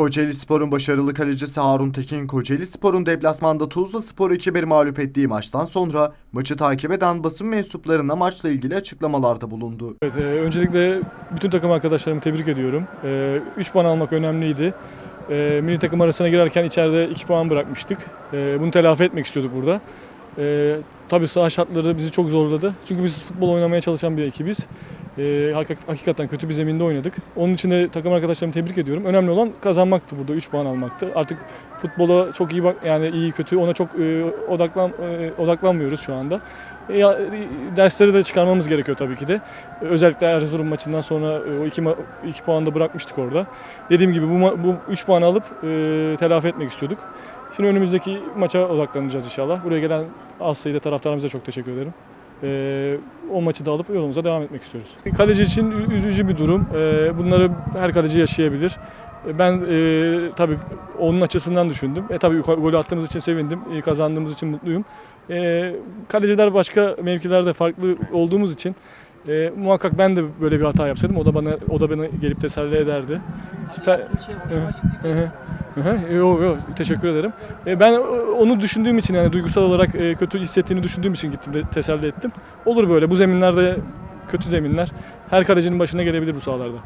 Kocaeli Spor'un başarılı kalecisi Harun Tekin, Kocaeli Spor'un deplasmanda Tuzla Spor'u 2-1 mağlup ettiği maçtan sonra maçı takip eden basın mensuplarına maçla ilgili açıklamalarda bulundu. Evet, e, öncelikle bütün takım arkadaşlarımı tebrik ediyorum. 3 puan almak önemliydi. E, milli takım arasına girerken içeride 2 puan bırakmıştık. E, bunu telafi etmek istiyorduk burada. E, tabii saha şartları bizi çok zorladı. Çünkü biz futbol oynamaya çalışan bir ekibiz. E, hakik- hakikaten kötü bir zeminde oynadık. Onun için de takım arkadaşlarımı tebrik ediyorum. Önemli olan kazanmaktı burada, 3 puan almaktı. Artık futbola çok iyi bak yani iyi kötü ona çok e, odaklan e, odaklanmıyoruz şu anda. E, ya, e, dersleri de çıkarmamız gerekiyor tabii ki de. E, Özellikle Erzurum maçından sonra e, o iki, ma- iki puanı da bırakmıştık orada. Dediğim gibi bu, bu üç puanı alıp e, telafi etmek istiyorduk. Şimdi önümüzdeki maça odaklanacağız inşallah. Buraya gelen az sayıda taraftarımıza çok teşekkür ederim. E, o maçı da alıp yolumuza devam etmek istiyoruz. Kaleci için üzücü bir durum. E, bunları her kaleci yaşayabilir. E, Ben e, tabii onun açısından düşündüm. E tabii golü attığımız için sevindim. E, kazandığımız için mutluyum. E, kaleciler başka mevkilerde farklı olduğumuz için e, muhakkak ben de böyle bir hata yapsaydım o da bana o da beni gelip teselli ederdi. Fe- hı. Yok yok teşekkür ederim. E, ben onu düşündüğüm için yani duygusal olarak e, kötü hissettiğini düşündüğüm için gittim teselli ettim. Olur böyle bu zeminlerde kötü zeminler her kalecinin başına gelebilir bu sahalarda.